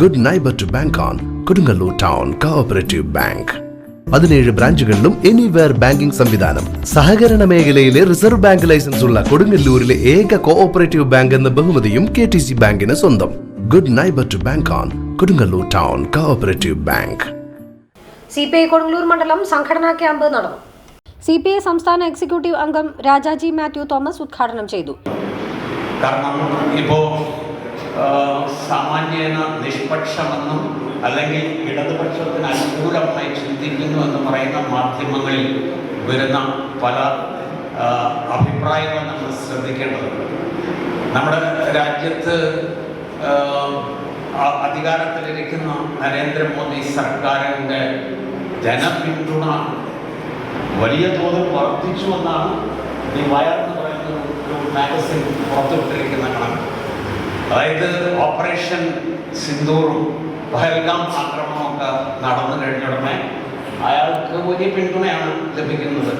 Good neighbour to bank on Kodungallur town cooperative bank പതിനേഴ് ബ്രാഞ്ചുകളിലും anywhere banking സംവിധാനം. സഹകരണ മേഖലയിലെ റിസർവ് ബാങ്ക് ലൈസൻസ് ഉള്ള കൊടുങ്ങല്ലൂരിലെ ഏക കോഓപ്പറേറ്റീവ് ബാങ്ക് എന്ന ബഹുമതിയും കെ ടി സി ബാങ്കിന് സ്വന്തം. Good neighbour to bank on Kodungallur town cooperative bank C P I Kodungallur മണ്ഡലം സംഘടനാ ക്യാമ്പ് നടന്നു. സി പി ഐ സംസ്ഥാന എക്സിക്യൂട്ടീവ് അംഗം രാജാജി മാത്യു തോമസ് ഉദ്ഘാടനം ചെയ്തു. കാരണം ഇപ്പോൾ സാമാന്യേന നിഷ്പക്ഷമെന്നും അല്ലെങ്കിൽ ഇടതുപക്ഷത്തിന് അനുകൂലമായി ചിന്തിക്കുന്നു എന്ന് പറയുന്ന മാധ്യമങ്ങളിൽ വരുന്ന പല അഭിപ്രായങ്ങൾ നമ്മൾ ശ്രദ്ധിക്കേണ്ടതുണ്ട്. നമ്മുടെ രാജ്യത്ത് അധികാരത്തിലിരിക്കുന്ന നരേന്ദ്രമോദി സർക്കാരിന്റെ ജനപിന്തുണ വലിയ തോതിൽ വർദ്ധിച്ചു എന്നാണ് ഈ വയർ എന്ന് പറയുന്ന ഒരു മാഗസിൻ പുറത്തുവിട്ടിരിക്കുന്ന കണക്ക്. അതായത് ഓപ്പറേഷൻ സിന്ദൂറും പഹൽഗാം ആക്രമണമൊക്കെ നടന്നു കഴിഞ്ഞുടനെ അയാൾക്ക് വലിയ പിന്തുണയാണ് ലഭിക്കുന്നത്.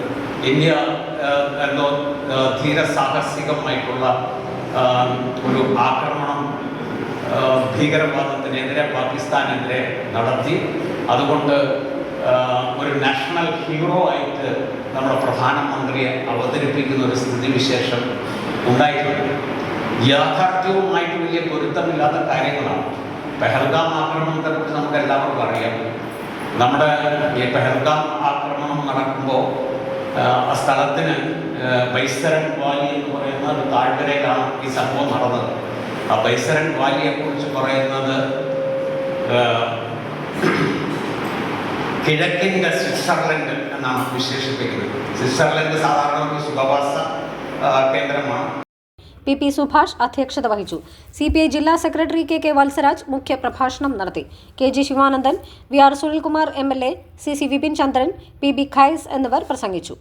ഇന്ത്യ എന്തോ ധീരസാഹസികമായിട്ടുള്ള ഒരു ആക്രമണം ഭീകരവാദത്തിനെതിരെ പാകിസ്ഥാനെതിരെ നടത്തി. അതുകൊണ്ട് ഒരു നാഷണൽ ഹീറോ ആയിട്ട് നമ്മുടെ പ്രധാനമന്ത്രിയെ അവതരിപ്പിക്കുന്ന ഒരു സ്ഥിതിവിശേഷം ഉണ്ടായിട്ടുണ്ട്. യാഥാർത്ഥ്യവുമായിട്ട് വലിയ പൊരുത്തമില്ലാത്ത കാര്യങ്ങളാണ്. പെഹൽഗാം ആക്രമണത്തെ കുറിച്ച് നമുക്ക് എല്ലാവർക്കും അറിയാം. നമ്മുടെ ഈ പെഹൽഗാം ആക്രമണം നടക്കുമ്പോൾ ആ സ്ഥലത്തിന് ബൈസരൻ വാലി എന്ന് പറയുന്ന ഒരു താഴ്വരയിലാണ് ഈ സംഭവം നടന്നത്. ആ ബൈസരൻ വാലിയെക്കുറിച്ച് പറയുന്നത് കിഴക്കിന്റെ സ്വിറ്റ്സർലൻഡ് എന്നാണ് വിശേഷിപ്പിക്കുന്നത്. സ്വിറ്റ്സർലൻഡ് സാധാരണ ഒരു സുഖവാസ ആ, കേന്ദ്രമാണ് പി പി സുഭാഷ് അധ്യക്ഷത വഹിച്ചു. സി പി ഐ ജില്ലാ സെക്രട്ടറി കെ കെ വത്സരാജ് മുഖ്യ പ്രഭാഷണം നടത്തി. K G Sivanandan V R Sunilkumar M L A C C Vipin Chandran P B Khais എന്നിവർ പ്രസംഗിച്ചു.